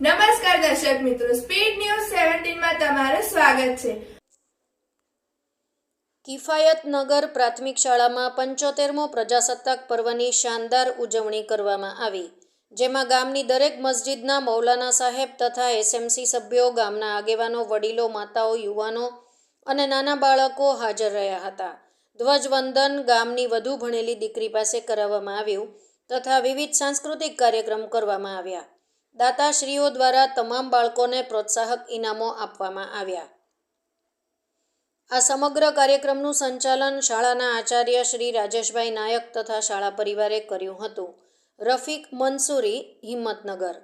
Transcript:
નમસ્કાર દર્શક મિત્રો સ્પીડ ન્યૂઝ સેવન્ટીનમાં તમારું સ્વાગત છે. કિફાયતનગર પ્રાથમિક શાળામાં પંચોતેરમો પ્રજાસત્તાક પર્વની શાનદાર ઉજવણી કરવામાં આવી, જેમાં ગામની દરેક મસ્જિદના મૌલાના સાહેબ તથા એસએમસી સભ્યો, ગામના આગેવાનો, વડીલો, માતાઓ, યુવાનો અને નાના બાળકો હાજર રહ્યા હતા. ધ્વજવંદન ગામની વધુ ભણેલી દીકરી પાસે કરાવવામાં આવ્યું તથા વિવિધ સાંસ્કૃતિક કાર્યક્રમ કરવામાં આવ્યા. દાતાશ્રીઓ દ્વારા તમામ બાળકોને પ્રોત્સાહક ઇનામો આપવામાં આવ્યા. આ સમગ્ર કાર્યક્રમનું સંચાલન શાળાના આચાર્ય શ્રી રાજેશભાઈ નાયક તથા શાળા પરિવારે કર્યું હતું. રફીક મંસૂરી, હિંમતનગર.